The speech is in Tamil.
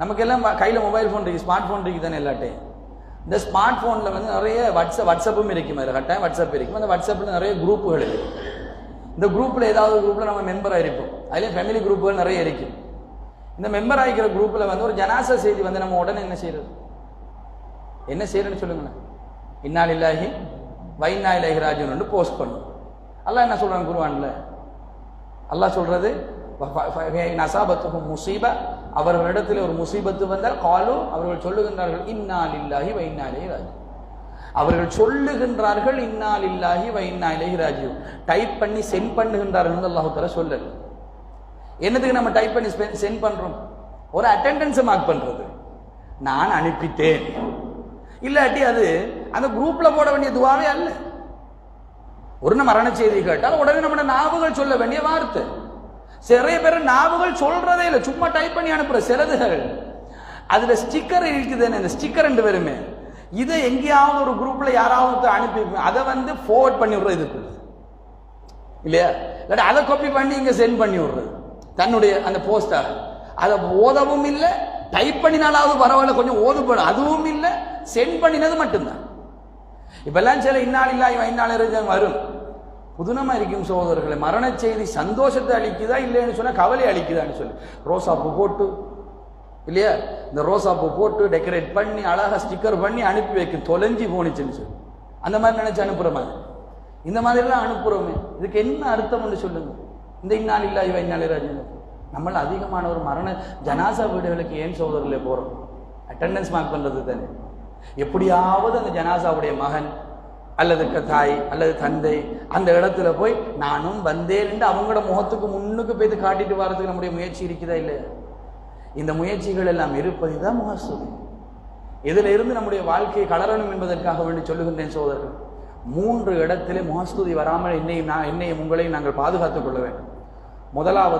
நமக்கெல்லாம் கையில் மொபைல் ஃபோன் இருக்கு ஸ்மார்ட் ஃபோன் இருக்கு தானே எல்லாட்டையும் இந்த ஸ்மார்ட் ஃபோனில் வந்து நிறைய வாட்ஸ்அப் வாட்ஸ்அப்பும் இருக்கும் அதில் கட்டாயம் வாட்ஸ்அப் இருக்கும் அந்த வாட்ஸ்அப்பில் நிறைய குரூப்புகள் இருக்கு. இந்த குரூப்பில் ஏதாவது குரூப்பில் நம்ம மெம்பர் இருப்போம் அதுலேயும் ஃபேமிலி குரூப்புகள் நிறைய இருக்கும் இந்த மெம்பர் ஆகிக்கிற குரூப்பில் வந்து ஒரு ஜனாச செய்தி வந்து நம்ம உடனே என்ன செய்யறது? என்ன செய்யறேன்னு சொல்லுங்களேன். இன்னால் இல்லாஹி வைனா இலாஹி ராஜுன்னு போஸ்ட் பண்ணும் அல்லாஹ் என்ன சொல்றான் குருவானில் அல்லாஹ் சொல்கிறது நசாபத்துக்கும் முசீபா அவர்களிடத்தில் ஒரு முசீபத்து வந்தால் காலும் அவர்கள் சொல்லுகின்றார்கள் இன்னால் இல்லாஹி வைனாலே ராஜு அவர்கள் சொல்லுகின்றார்கள் இன்னால் இல்லாஹி வைனாலே ராஜு டைப் பண்ணி சென்ட் பண்ணுகின்றார்கள் அல்லாஹுத்தர சொல்லல். என்னதுக்கு நம்ம டைப் பண்ணி சென்ட் பண்றோம்? ஒரு அட்டெண்டன்ஸை மார்க் பண்றது. நான் அனுப்பிட்டேன் இல்லாட்டி அது அந்த குரூப்ல போட வேண்டிய துவாவே அல்ல. ஒரு மரண செய்தி கேட்டால் உடனே நம்ம ஞாபகங்கள் சொல்ல வேண்டிய வார்த்தை. நிறைய பேர் நாவுகள் சொல்றதே இல்லை. சும்மா டைப் பண்ணி அனுப்புற சிலதுகள் அதுல ஸ்டிக்கர் இருக்குது இந்த ஸ்டிக்கர் ரெண்டு பேருமே. இதை எங்கேயாவது ஒரு குரூப்ல யாராவது அனுப்பி அதை வந்து ஃபார்வர்ட் பண்ணி விடுறது இதுக்கு இல்லையா? இல்லாட்டி அதை காப்பி பண்ணி இங்க சென்ட் பண்ணி விடுறது. தன்னுடைய அந்த போஸ்டர் அதை ஓதவும் இல்லை டைப் பண்ணினாலாவது பரவாயில்ல கொஞ்சம் ஓதுப்படும் அதுவும் இல்லை சென்ட் பண்ணினது மட்டும்தான். இப்பெல்லாம் சில இன்னால் இல்லாய் வைநாள் வரும். புதுனமா இருக்கும் சகோதரர்களை மரண செய்தி சந்தோஷத்தை அளிக்குதா இல்லைன்னு சொன்னா கவலை அளிக்குதான்னு சொல்லி. ரோசா பூ போட்டு இல்லையா? இந்த ரோசா பூ போட்டு டெக்கரேட் பண்ணி அழகா ஸ்டிக்கர் பண்ணி அனுப்பி வைக்கும் தொலைஞ்சி போனிச்சுன்னு சொல்லி. அந்த மாதிரி நினைச்சு அனுப்புற மாதிரி இந்த மாதிரிலாம் அனுப்புறோமே. இதுக்கு என்ன அர்த்தம்னு சொல்லுங்க. இந்த இந்நாள் இல்லா இவ இந்நாளிராஜன் நம்மள அதிகமான ஒரு மரண ஜனாசா வீடுகளுக்கு ஏன் சகோதரர்களே போகிறோம் அட்டெண்டன்ஸ் மார்க் பண்ணுறது தானே. எப்படியாவது அந்த ஜனாசாவுடைய மகன் அல்லது தாய் அல்லது தந்தை அந்த இடத்துல போய் நானும் வந்தேன்ட்டு அவங்களோட முகத்துக்கு முன்னுக்கு போய் காட்டிட்டு வர்றதுக்கு நம்முடைய முயற்சி இருக்குதா இல்லையா? இந்த முயற்சிகள் எல்லாம் இருப்பது தான் முகஸ்துதி இதில் இருந்து நம்முடைய வாழ்க்கையை கலரணும் என்பதற்காக வேண்டி சொல்லுகின்றேன் சோதர்கள். மூன்று இடத்திலே முகஸ்துதி வராமல் என்னையும் நான் என்னையும் உங்களையும் நாங்கள் பாதுகாத்துக் கொள்ள வேண்டும். முதலாவது